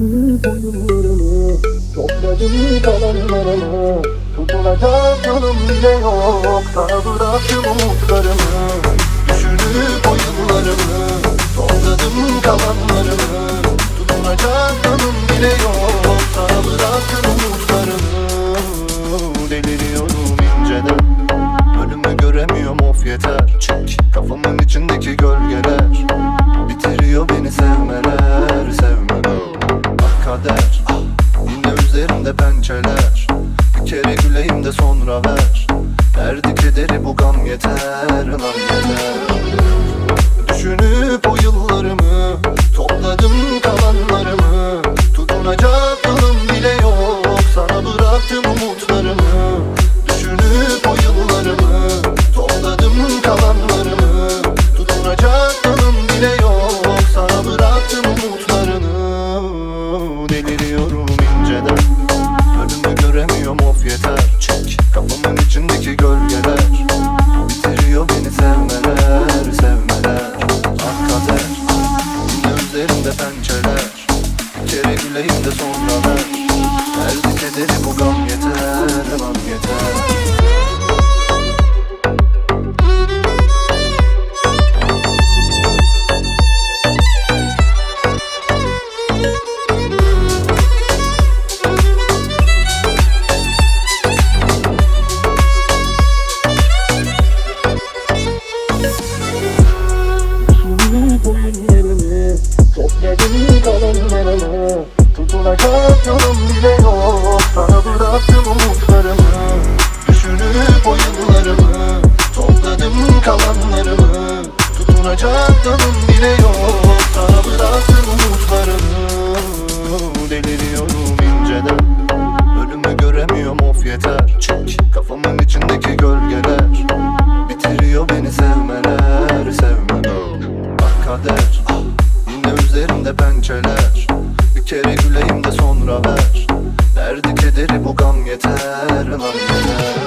Düşünüp oyunlarımı Topladım kalanlarımı Tutunacak yolum bile yok Düşünüp oyunlarımı Topladım kalanlarımı pençeler Bir kere güleyim de sonra ver. Derdi kederi bu gam yeter. Lan yeter. Düşünüp o yıllarımı Topladım kalanlarımı. Tutunacak yolum bile yok. Sana bıraktım umutlarımı. Düşünüp o yıllarımı Topladım kalanlarımı. Tutunacak yolum bile yok. Sana bıraktım umutlarını Deliriyorum Güleyim de sonra ver Derdi kederi bu gam yeter Lan yeter Tutunacak yolum bile yok. Sana bıraktım umutlarımı Deliriyorum inceden. Önümü göremiyorum of yeter. Kafamın içindeki gölgeler. Bitiriyor beni sevmeler sevmeler. Ah kader. Yine üzerimde pençeler. Bir kere güleyim de sonra ver. Derdi kederi bu gam yeter. Lan yeter